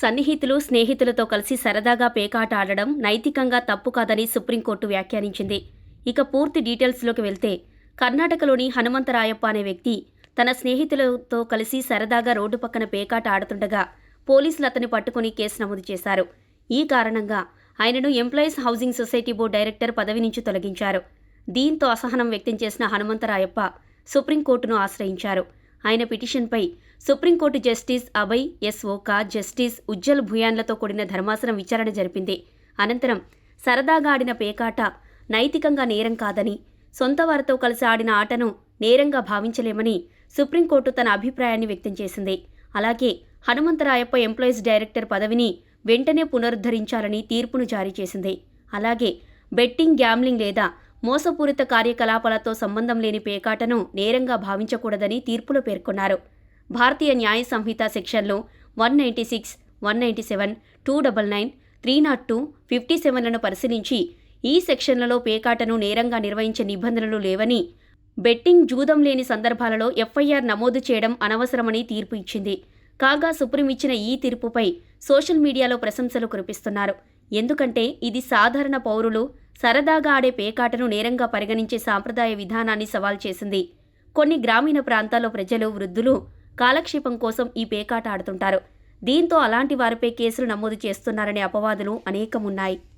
సన్నిహితులు స్నేహితులతో కలిసి సరదాగా పేకాట ఆడడం నైతికంగా తప్పు కాదని సుప్రీంకోర్టు వ్యాఖ్యానించింది. ఇక పూర్తి డీటెయిల్స్లోకి వెళ్తే కర్ణాటకలోని హనుమంతరాయప్ప అనే వ్యక్తి తన స్నేహితులతో కలిసి సరదాగా రోడ్డు పక్కన పేకాట ఆడుతుండగా పోలీసులు అతన్ని పట్టుకుని కేసు నమోదు చేశారు. ఈ కారణంగా ఆయనను employees housing society board director పదవి నుంచి తొలగించారు. దీంతో అసహనం వ్యక్తం చేసిన హనుమంతరాయప్ప సుప్రీంకోర్టును ఆశ్రయించారు. ఆయన పిటిషన్పై supreme court justice Abhay S Oka justice Ujjal భుయాన్లతో కూడిన ధర్మాసనం విచారణ జరిపింది. అనంతరం సరదాగా ఆడిన పేకాట నైతికంగా నేరం కాదని సొంత వారితో కలిసి ఆడిన ఆటను నేరంగా భావించలేమని సుప్రీంకోర్టు తన అభిప్రాయాన్ని వ్యక్తం చేసింది. అలాగే హనుమంతరాయప్ప ఎంప్లాయీస్ డైరెక్టర్ పదవిని వెంటనే పునరుద్ధరించాలని తీర్పును జారీ చేసింది. అలాగే బెట్టింగ్ గ్యామ్లింగ్ లేదా మోసపూరిత కార్యకలాపాలతో సంబంధం లేని పేకాటను నేరంగా భావించకూడదని తీర్పులో పేర్కొన్నారు. భారతీయ న్యాయ సంహిత సెక్షన్లో one ninety six one ninety seven two double nine three not two fifty సెవెన్లను పరిశీలించి ఈ సెక్షన్లలో పేకాటను నేరంగా నిర్వహించే నిబంధనలు లేవని బెట్టింగ్ జూదం లేని సందర్భాలలో ఎఫ్ఐఆర్ నమోదు చేయడం అనవసరమని తీర్పు ఇచ్చింది. కాగా సుప్రీం ఇచ్చిన ఈ తీర్పుపై సోషల్ మీడియాలో ప్రశంసలు కురిపిస్తున్నారు. ఎందుకంటే ఇది సాధారణ పౌరులు సరదాగా ఆడే పేకాటను నేరంగా పరిగణించే సాంప్రదాయ విధానాన్ని సవాల్ చేసింది. కొన్ని గ్రామీణ ప్రాంతాల్లో ప్రజలు వృద్ధులు కాలక్షేపం కోసం ఈ పేకాట ఆడుతుంటారు. దీంతో అలాంటి వారిపై కేసులు నమోదు చేస్తున్నారనే అపవాదులు అనేకమున్నాయి.